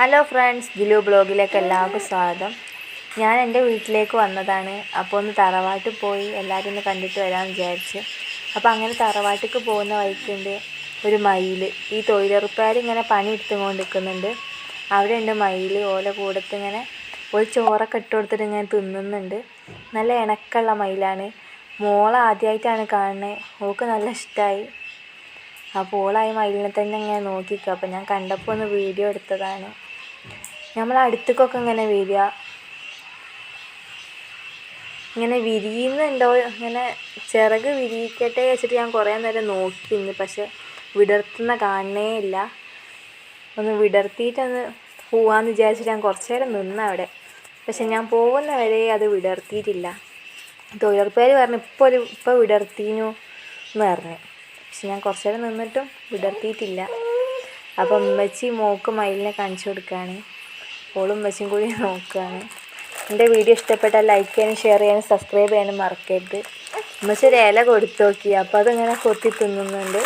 Hello friends Jilu ബ്ലോഗിലേക്ക് എല്ലാവർക്കും സ്വാഗതം. ഞാൻ എന്റെ വീട്ടിലേക്ക് വന്നതാണ്. അപ്പോൾ ഒന്ന് തറവാട്ടിൽ പോയി എല്ലാവരും ഒന്ന് കണ്ടിട്ട് വരാമെന്ന് വിചാരിച്ച്. അപ്പോൾ അങ്ങനെ തറവാട്ടിക്ക് പോകുന്ന വഴിക്കുണ്ട് ഒരു മയിൽ. ഈ തൊഴിലുറപ്പുകാർ ഇങ്ങനെ പണി എടുത്തുകൊണ്ട് നിൽക്കുന്നുണ്ട് അവിടെ ഉണ്ട് മയിൽ. ഓല കൂടത്ത് ഇങ്ങനെ ഒരു ചോറൊക്കെ ഇട്ട് കൊടുത്തിട്ട് ഇങ്ങനെ തിന്നുന്നുണ്ട്. നല്ല ഇണക്കുള്ള മയിലാണ്. മോളെ ആദ്യമായിട്ടാണ് കാണുന്നത്. ഓൾക്ക് നല്ല ഇഷ്ടമായി. അപ്പോൾ ഓളായി മയിലിനെ തന്നെ ഇങ്ങനെ നോക്കിക്കുക അപ്പോൾ ഞാൻ കണ്ടപ്പോൾ ഒന്ന് വീഡിയോ എടുത്തതാണ്. നമ്മൾ അടുത്തേക്കൊക്കെ ഇങ്ങനെ വരിക. ഇങ്ങനെ വിരിയുന്നുണ്ടോ? ഇങ്ങനെ ചിറക് വിരിയിക്കട്ടെ വെച്ചിട്ട് ഞാൻ കുറേ നേരം നോക്കിയിരുന്നു. പക്ഷെ വിടർത്തുന്ന കാണണേ ഇല്ല. ഒന്ന് വിടർത്തിയിട്ടൊന്ന് പോവാന്ന് വിചാരിച്ചിട്ട് ഞാൻ കുറച്ച് നേരം നിന്ന് അവിടെ. പക്ഷെ ഞാൻ പോകുന്ന വരെ അത് വിടർത്തിയിട്ടില്ല. തൊഴിലുറപ്പുകാർ പറഞ്ഞു ഇപ്പോൾ ഒരു ഇപ്പോൾ വിടർത്തിനു എന്ന് പറഞ്ഞു. പക്ഷെ ഞാൻ കുറച്ച് നേരം നിന്നിട്ടും വിടർത്തിയിട്ടില്ല. അപ്പം ഉമ്മച്ചി മോക്ക് മയിലിനെ കാണിച്ചു കൊടുക്കുകയാണ്. ഓളും വശം കൂടി നോക്കുകയാണ് എന്റെ വീഡിയോ ഇഷ്ടപ്പെട്ടാൽ ലൈക്ക് ചെയ്യാനും ഷെയർ ചെയ്യാനും സബ്സ്ക്രൈബ് ചെയ്യാനും മറക്കരുത്. ഉമ്മച്ച ഒരു ഇല കൊടുത്തു നോക്കി. അപ്പോൾ അതിങ്ങനെ കൊത്തി തിന്നുന്നുണ്ട്.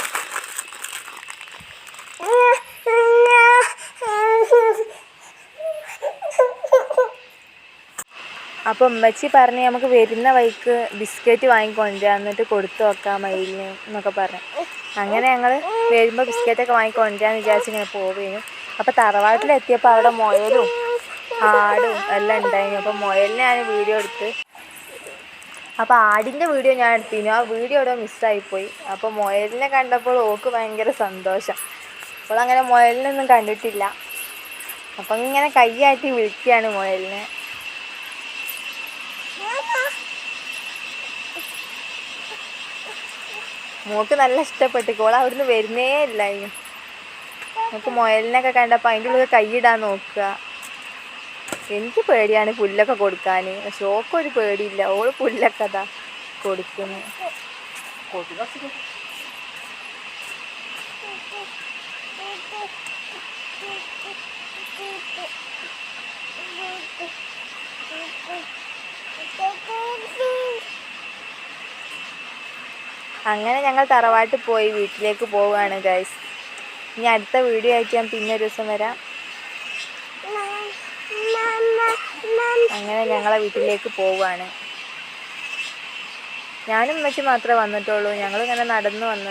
അപ്പോൾ ഉമ്മച്ചി പറഞ്ഞ് നമുക്ക് വരുന്ന വഴിക്ക് ബിസ്ക്കറ്റ് വാങ്ങിക്കൊണ്ടുവരാം എന്നിട്ട് കൊടുത്തു നോക്കാം മയിലിന് എന്നൊക്കെ പറഞ്ഞു. അങ്ങനെ ഞങ്ങൾ വരുമ്പോൾ ബിസ്ക്കറ്റൊക്കെ വാങ്ങിക്കൊണ്ടുവരാന്ന് വിചാരിച്ചിങ്ങനെ പോവുകയും അപ്പോൾ തറവാട്ടിലെത്തിയപ്പോൾ അവിടെ മുയലും ആടും എല്ലാം ഉണ്ടായിരുന്നു. അപ്പോൾ മുയലിനെ ഞാൻ വീഡിയോ എടുത്ത് അപ്പോൾ ആടിന്റെ വീഡിയോ ഞാൻ എടുത്തിരുന്നു ആ വീഡിയോ ഇവിടെ മിസ്സായിപ്പോയി. അപ്പോൾ മുയലിനെ കണ്ടപ്പോൾ ഓക്ക് ഭയങ്കര സന്തോഷം. അപ്പോൾ അങ്ങനെ മുയലിനൊന്നും കണ്ടിട്ടില്ല. അപ്പം ഇങ്ങനെ കൈയാട്ടി വിളിക്കുകയാണ് മുയലിനെ. മോക്ക് നല്ല ഇഷ്ടപ്പെട്ടു ഇഷ്ടപ്പെട്ടിക്കോൾ അവിടുന്ന് വരുന്നേ ഇല്ലായിരുന്നു. നമുക്ക് മുയലിനൊക്കെ കണ്ടപ്പോൾ അതിന്റെ ഉള്ളിൽ കൈയിടാൻ നോക്കുക. എനിക്ക് പേടിയാണ് പുല്ലൊക്കെ കൊടുക്കാൻ. പക്ഷെ ഓക്കൊരു പേടിയില്ല. ഓൾ പുല്ലൊക്കെ അതാ കൊടുക്കുന്നു. അങ്ങനെ ഞങ്ങൾ തറവാട്ടിൽ പോയി വീട്ടിലേക്ക് പോവുകയാണ് ഗൈസ് ഇനി അടുത്ത വീഡിയോ ആയിട്ട് ഞാൻ പിന്നെ ഒരു ദിവസം വരാം. അങ്ങനെ ഞങ്ങളെ വീട്ടിലേക്ക് പോവുകയാണ്. ഞാനും ഉമ്മച്ചി മാത്രമേ വന്നിട്ടുള്ളൂ. ഞങ്ങളിങ്ങനെ നടന്നു വന്നു